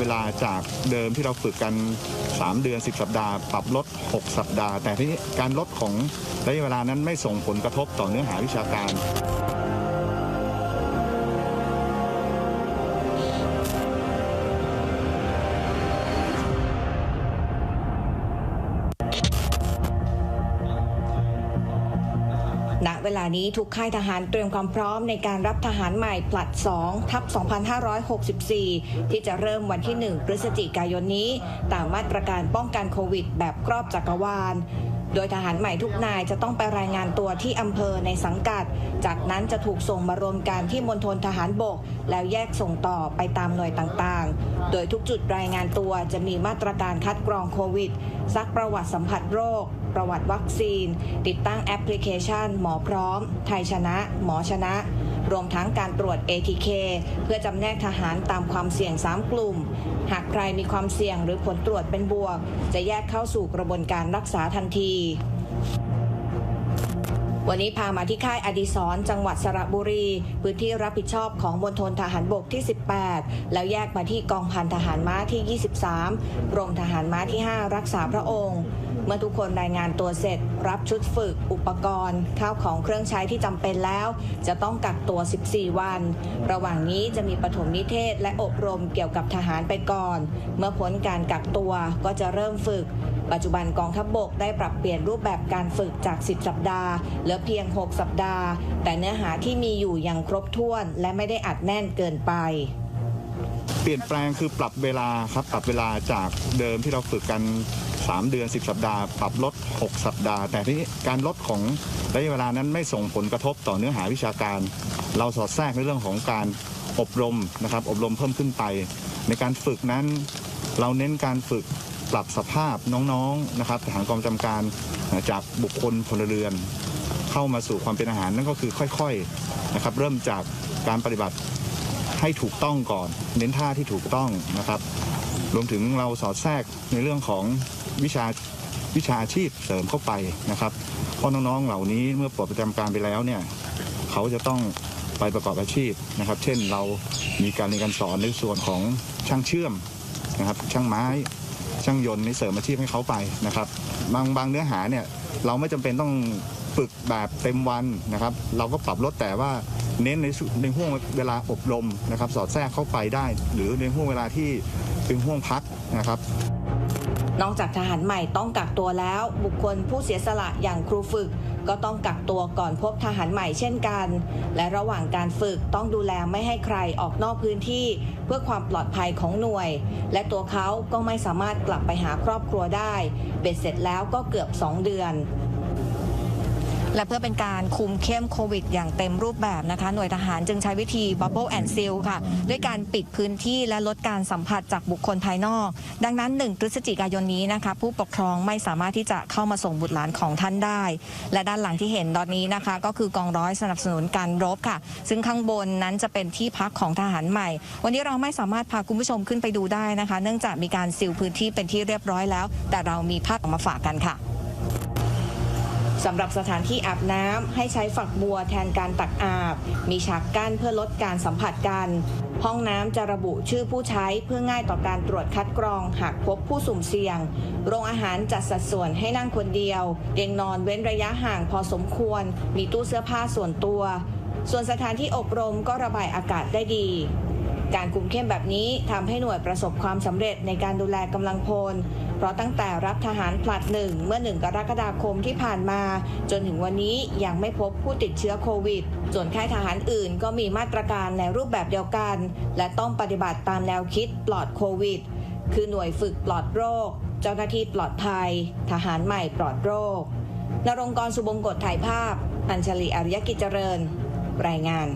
เวลาจากเดิมที่เราฝึกกัน 3 เดือน 10 สัปดาห์ ปรับลด 6 สัปดาห์ แต่ที่นี้การลดของระยะเวลานั้นไม่ส่งผลกระทบต่อเนื้อหาวิชาการ ณเวลานี้ทุกค่ายทหารเตรียมความพร้อมในการรับทหารใหม่ผลัด 2 ทับ 2564 ที่จะเริ่มวันที่ 1 พฤศจิกายนนี้ ตามมาตรการป้องกันโควิด แบบครอบจักรวาลโดยทหารใหม่ทุกนายจะต้องไปรายงานตัวที่อำเภอในสังกัด จากนั้นจะถูกส่งมารวมกันที่มณฑลทหารบก แล้วแยกส่งต่อไปตามหน่วยต่างๆ โดยทุกจุดรายงานตัวจะมีมาตรการคัดกรองโควิดซักประวัติสัมผัสโรค ประวัติวัคซีน ติดตั้งแอปพลิเคชัน หมอพร้อม ไทยชนะ หมอชนะ รวมทั้งการตรวจ ATK เพื่อจำแนกทหารตามความเสี่ยง 3 กลุ่ม หากใครมีความเสี่ยงหรือผลตรวจเป็นบวก จะแยกเข้าสู่กระบวนการรักษาทันทีวันนี้พามาที่ค่ายอดิศรจังหวัดสระบุรี พื้นที่รับผิดชอบของมณฑลทหารบกที่ 18 แล้วแยกมาที่กองพันทหารม้าที่ 23กรมทหารม้าที่ 5 รักษาพระองค์ มื่อทุกคนรายงานตัวเสร็จ รับชุดฝึก อุปกรณ์ ข้าวของเครื่องใช้ที่จำเป็นแล้ว จะต้องกักตัว 14 วัน ระหว่างนี้จะมีปฐมนิเทศและอบรมเกี่ยวกับทหารไปก่อน เมื่อพ้นการกักตัวก็จะเริ่มฝึกปัจจุบันกองทัพบบกได้ปรับเปลี่ยนรูปแบบการฝึกจาก 10 สัปดาห์เหลือเพียง 6 สัปดาห์ แต่เนื้อหาที่มีอยู่ยังครบถ้วน และไม่ได้อัดแน่นเกินไป เปลี่ยนแปลงคือปรับเวลาครับปรับเวลาจากเดิมที่เราฝึกกัน 3 เดือน 10 สัปดาห์ ปรับลด 6 สัปดาห์ แต่ที่นี้การลดของระยะเวลานั้นไม่ส่งผลกระทบต่อเนื้อหาวิชาการ เราสอดแทรกในเรื่องของการอบรมนะครับ อบรมเพิ่มขึ้นไป ในการฝึกนั้น เราเน้นการฝึกปรับสภาพน้องๆนะครับทหารกองจำการจากบุคคลพลเรือน เข้ามาสู่ความเป็นอาหารนั่นก็คือค่อยๆนะครับเริ่มจากการปฏิบัติ ให้ถูกต้องก่อน เน้นท่าที่ถูกต้องนะครับ รวมถึงเราสอดแทรกในเรื่องของวิชาวิชาอาชีพเสริมเข้าไปนะครับเพราะน้องๆเหล่านี้เมื่อปลดประจำการไปแล้วเนี่ยเขาจะต้องไปประกอบอาชีพนะครับ เช่นเรามีการเรียนการสอนในส่วนของช่างเชื่อมนะครับ ช่างไม้ช่างยนต์ในเสริมอาชีพให้เขาไปนะครับ บางบางเนื้อหาเนี่ยเราไม่จำเป็นต้อง ฝึกแบบเต็มวันนะครับ เราก็ปรับลดแต่ว่าเน้นในในห่วงเวลาอบรมนะครับ สอดแทรกเข้าไปได้ หรือในห่วงเวลาที่เป็นห่วงพักนะครับ นอกจากทหารใหม่ต้องกักตัวแล้ว บุคคลผู้เสียสละอย่างครูฝึก ก็ต้องกักตัวก่อนพบทหารใหม่เช่นกัน และระหว่างการฝึกต้องดูแลไม่ให้ใครออกนอกพื้นที่ เพื่อความปลอดภัยของหน่วย และตัวเขาก็ไม่สามารถกลับไปหาครอบครัวได้ เบ็ดเสร็จแล้วก็เกือบ 2 เดือน และเพื่อเป็นการคุมเข้มโควิด อย่างเต็มรูปแบบนะคะ หน่วยทหารจึงใช้วิธี Bubble and Seal ค่ะ ด้วยการปิดพื้นที่และลดการสัมผัสจากบุคคลภายนอก ดังนั้น 1 พฤศจิกายนนี้นะคะ ผู้ปกครองไม่สามารถที่จะเข้ามาส่งบุตรหลานของท่านได้ และด้านหลังที่เห็นตอนนี้นะคะ ก็คือกองร้อยสนับสนุนการรบค่ะ ซึ่งข้างบนนั้นจะเป็นที่พักของทหารใหม่ วันนี้เราไม่สามารถพาคุณผู้ชมขึ้นไปดูได้นะคะ เนื่องจากมีการซีลพื้นที่เป็นที่เรียบร้อยแล้ว แต่เรามีภาพออกมาฝากกันค่ะ สำหรับสถานที่อาบน้ำให้ใช้ฝักบัวแทนการตักอาบ มีฉากกั้นเพื่อลดการสัมผัสกัน ห้องน้ำจะระบุชื่อผู้ใช้เพื่อง่ายต่อการตรวจคัดกรองหากพบผู้สุ่มเสี่ยง โรงอาหารจัดสัดส่วนให้นั่งคนเดียว เตียงนอนเว้นระยะห่างพอสมควร มีตู้เสื้อผ้าส่วนตัว ส่วนสถานที่อบรมก็ระบายอากาศได้ดี การคุมเข้มแบบนี้ทำให้หน่วยประสบความสำเร็จในการดูแลกำลังพล เพราะตั้งแต่รับทหารผลัดหนึ่งเมื่อหนึ่งกรกฎาคมที่ผ่านมา จนถึงวันนี้ยังไม่พบผู้ติดเชื้อโควิด ส่วนค่ายทหารอื่นก็มีมาตรการในรูปแบบเดียวกัน และต้องปฏิบัติตามแนวคิดปลอดโควิด คือหน่วยฝึกปลอดโรค เจ้าหน้าที่ปลอดภัย ทหารใหม่ปลอดโรคนรงกรสุบงกฎถ่ายภาพ อัญชลีอริยกิจเจริญ รายงาน